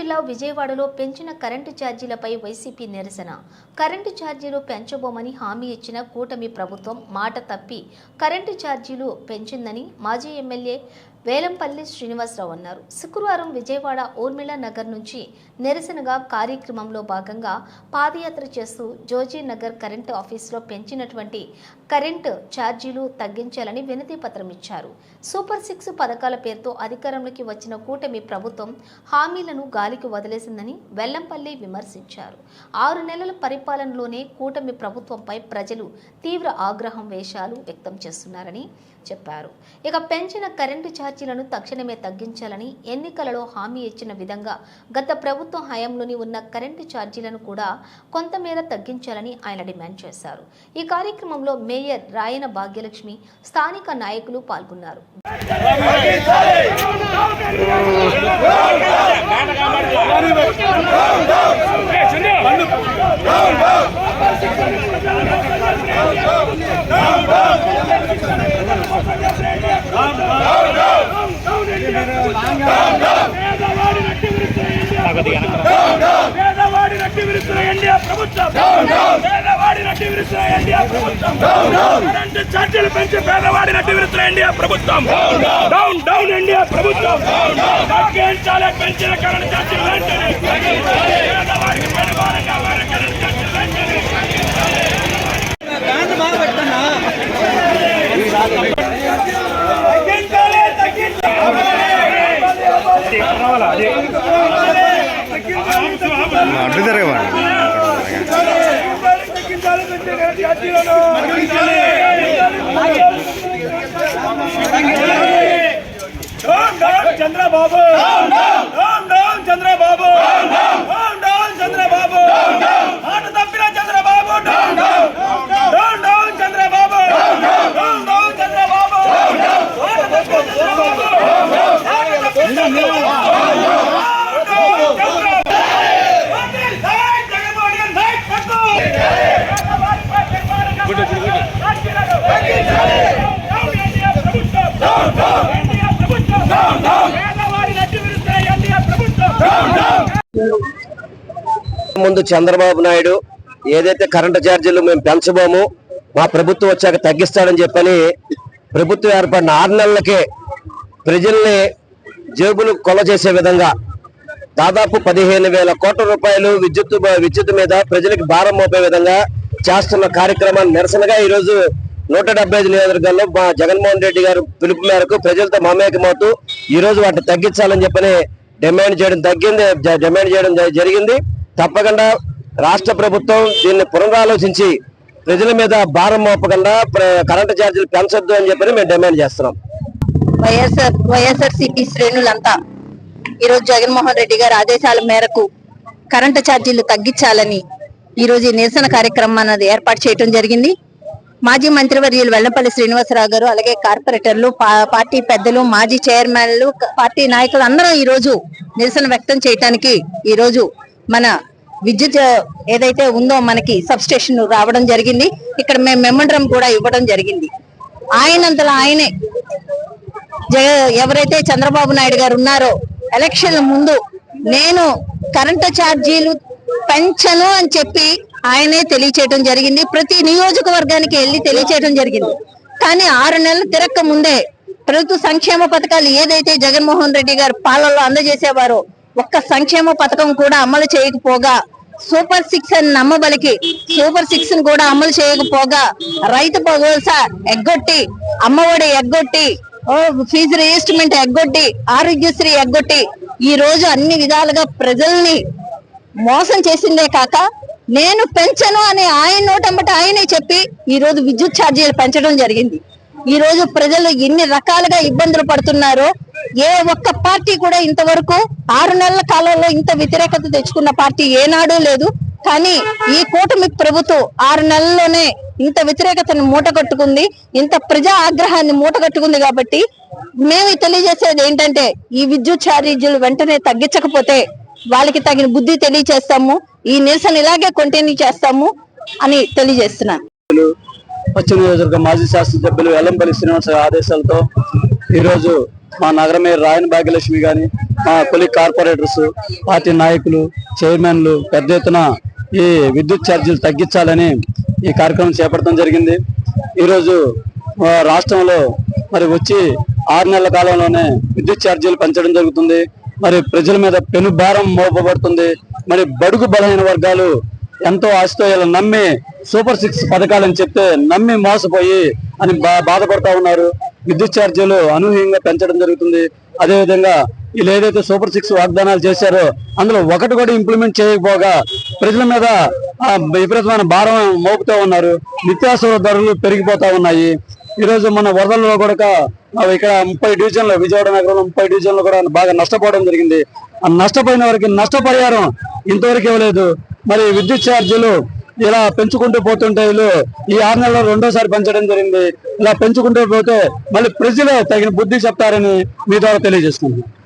జిల్లా విజయవాడలో పెంచిన కరెంటు ఛార్జీలపై వైసీపీ నిరసన. కరెంటు ఛార్జీలు పెంచబోమని హామీ ఇచ్చిన కూటమి ప్రభుత్వం మాట తప్పి కరెంటు ఛార్జీలు పెంచిందని మాజీ ఎమ్మెల్యే వేలంపల్లి శ్రీనివాసరావు అన్నారు. శుక్రవారం విజయవాడ ఊర్మిళ నగర్ నుంచి నిరసనగా కార్యక్రమంలో భాగంగా పాదయాత్ర చేస్తూ జోజీ నగర్ కరెంటు ఆఫీసులో పెంచినటువంటి కరెంటు ఛార్జీలు తగ్గించాలని వినతి పత్రం ఇచ్చారు. సూపర్ సిక్స్ పథకాల పేరుతో అధికారంలోకి వచ్చిన కూటమి ప్రభుత్వం హామీలను గాలికి వదిలేసిందని వెల్లంపల్లి విమర్శించారు. ఆరు నెలల పరిపాలనలోనే కూటమి ప్రభుత్వంపై ప్రజలు తీవ్ర ఆగ్రహం వేషాలు వ్యక్తం చేస్తున్నారని చెప్పారు. ఇక పెంచిన కరెంటు ఛార్జీలను తక్షణమే తగ్గించాలని ఎన్నికలలో హామీ ఇచ్చిన విధంగా గత ప్రభుత్వ హయాంలోని ఉన్న కరెంటు ఛార్జీలను కూడా కొంతమేర తగ్గించాలని ఆయన డిమాండ్ చేశారు. ఈ కార్యక్రమంలో మేయర్ రాయన భాగ్యలక్ష్మి స్థానిక నాయకులు పాల్గొన్నారు పేదవాడి నట్టి విరుస్తున్న ఎన్డీఏ ప్రభుత్వం పేదవాడి విరుస్తున్న ఎన్డీఏ ప్రభుత్వం. కరెంటు ఛార్జీలు పెంచి పేదవాడి నట్టి విరుస్తున్న ఎన్డీఏ ప్రభుత్వం. డౌన్ డౌన్ ప్రభుత్వం. తగ్గించాలి పెంచిన కరెంటు ఛార్జీలు వెంటనే. పేదవాడికి పరిమాణంగా మారే కరెంటు ఛార్జీలు వెంటనే. తగ్గించాలి తగ్గించాలి. అడ్డు తగ్గించాలి పెంచిన ఛార్జీలను down down Chandrababu down down Chandrababu down down Chandrababu మాట తప్పిన Chandrababu down down down Chandrababu down down Chandrababu మాట తప్పిన చంద్రబాబు మాట తప్పిన చంద్రబాబు ముందు చంద్రబాబు నాయుడు ఏదైతే కరెంటు ఛార్జీలు మేము పెంచబోము మా ప్రభుత్వం వచ్చాక తగ్గిస్తాడని చెప్పని ప్రభుత్వం ఏర్పడిన ఆరు నెలలకే ప్రజల్ని జేబులు కొల చేసే విధంగా దాదాపు పదిహేను వేల కోట్ల రూపాయలు విద్యుత్ విద్యుత్ మీద ప్రజలకు భారం మోపే విధంగా చేస్తున్న కార్యక్రమాన్ని నిరసనగా ఈరోజు నూట డెబ్బై ఐదు నియోజకవర్గాల్లో మా జగన్మోహన్ రెడ్డి గారు పిలుపు మేరకు ప్రజలతో మమేకమవుతూ ఈరోజు వాటిని తగ్గించాలని చెప్పని డిమాండ్ చేయడం తగ్గింది డిమాండ్ చేయడం జరిగింది. తప్పకుండా రాష్ట్ర ప్రభుత్వం దీన్ని పునరాలోచించి ప్రజల మీద భారం మోపకుండా కరెంటు ఛార్జీలు పెంచొద్దు అని చెప్పి మేము డిమాండ్ చేస్తున్నాం. వైఎస్ఆర్ వైఎస్ఆర్ సిపి శ్రేణులంతా ఈరోజు జగన్మోహన్ రెడ్డి గారి ఆదేశాల మేరకు కరెంటు ఛార్జీలు తగ్గించాలని ఈ రోజు ఈ నిరసన కార్యక్రమం అనేది ఏర్పాటు చేయడం జరిగింది. మాజీ మంత్రివర్యులు వెల్లంపల్లి శ్రీనివాసరావు గారు అలాగే కార్పొరేటర్లు పా- పార్టీ పెద్దలు మాజీ చైర్మన్లు పార్టీ నాయకులు అందరూ ఈ రోజు నిరసన వ్యక్తం చేయడానికి ఈ రోజు మన విద్యుత్ ఏదైతే ఉందో మనకి సబ్ స్టేషన్ రావడం జరిగింది. ఇక్కడ మేము మెమండరం కూడా ఇవ్వడం జరిగింది. ఆయనంతలో ఆయనే. జగ- ఎవరైతే చంద్రబాబు నాయుడు గారు ఉన్నారో ఎలక్షన్ల ముందు నేను కరెంటు ఛార్జీలు పెంచను అని చెప్పి ఆయనే తెలియచేయడం జరిగింది. ప్రతి నియోజకవర్గానికి వెళ్ళి తెలియచేయడం జరిగింది. కానీ ఆరు నెలలు తిరక్క ముందే ప్రభుత్వ సంక్షేమ పథకాలు ఏదైతే జగన్మోహన్ రెడ్డి గారు పాలనలో అందజేసేవారో ఒక్క సంక్షేమ పథకం కూడా అమలు చేయకపోగా సూపర్ సిక్స్ అని నమ్మబలికి సూపర్ సిక్స్ని కూడా అమలు చేయకపోగా రైతు భరోసా ఎగ్గొట్టి అమ్మఒడి ఎగ్గొట్టి ఓ ఫీజు రిజిస్ట్మెంట్ ఎగ్గొట్టి ఆరోగ్యశ్రీ ఎగ్గొట్టి ఈ రోజు అన్ని విధాలుగా ప్రజల్ని మోసం చేసిందే కాక నేను పెంచను అని ఆయన నోటంబట ఆయనే చెప్పి ఈ రోజు విద్యుత్ ఛార్జీలు పెంచడం జరిగింది. ఈ రోజు ప్రజలు ఎన్ని రకాలుగా ఇబ్బందులు పడుతున్నారో ఏ ఒక్క పార్టీ కూడా ఇంతవరకు ఆరు నెలల కాలంలో ఇంత వ్యతిరేకత తెచ్చుకున్న పార్టీ ఏనాడు లేదు. కానీ ఈ కూటమి ప్రభుత్వం ఆరు నెలల్లోనే ఇంత వ్యతిరేకతను మూటగట్టుకుంది. ఇంత ప్రజా ఆగ్రహాన్ని మూటగట్టుకుంది కాబట్టి మేము తెలియజేసేది ఏంటంటే ఈ విద్యుత్ ఛార్జీలు వెంటనే తగ్గించకపోతే వాళ్ళకి తగిన బుద్ధి తెలియజేస్తాము ఈ నిరసన ఇలాగే కంటిన్యూ చేస్తాము అని తెలియజేస్తున్నాను పశ్చిమ నియోజకవర్గ మాజీ శాసనసభ్యులు ఎల్లంపల్లి శ్రీనివాస ఆదేశాలతో ఈరోజు మా నగరమే మేయర్ రాయన భాగ్యలక్ష్మి గాని మా కొలి కార్పొరేటర్స్ పార్టీ నాయకులు చైర్మన్లు పెద్ద ఎత్తున ఈ విద్యుత్ ఛార్జీలు తగ్గించాలని ఈ కార్యక్రమం చేపట్టడం జరిగింది. ఈరోజు రాష్ట్రంలో మరి వచ్చి ఆరు నెలల కాలంలోనే విద్యుత్ ఛార్జీలు పెంచడం జరుగుతుంది. మరి ప్రజల మీద పెను భారం మోపబడుతుంది. మరి బడుగు బలహీన వర్గాలు ఎంతో ఆశతో ఇలా నమ్మి సూపర్ సిక్స్ పథకాలని చెప్తే నమ్మి మోసపోయి అని బా- బాధపడతా ఉన్నారు. విద్యుత్ ఛార్జీలు అనూహ్యంగా పెంచడం జరుగుతుంది. అదేవిధంగా వీళ్ళు ఏదైతే సూపర్ సిక్స్ వాగ్దానాలు చేశారో అందులో ఒకటి కూడా ఇంప్లిమెంట్ చేయకపోగా ప్రజల మీద విపరీతమైన భారం మోపుతూ ఉన్నారు. నిత్యావసర ధరలు పెరిగిపోతా ఉన్నాయి. ఈ రోజు మన వరదల్లో కూడా ఇక్కడ ముప్పై డివిజన్లు విజయవాడ నగరంలో ముప్పై డివిజన్లు కూడా బాగా నష్టపోవడం జరిగింది. నష్టపోయిన వారికి నష్టపరిహారం ఇంతవరకు ఇవ్వలేదు. మరి విద్యుత్ ఛార్జీలు ఇలా పెంచుకుంటూ పోతుంటే వీళ్ళు ఈ ఆరు నెలలో రెండోసారి పెంచడం జరిగింది. ఇలా పెంచుకుంటూ పోతే మళ్ళీ ప్రజలు తగిన బుద్ధి చెప్తారని మీ ద్వారా తెలియజేసుకుంటున్నాను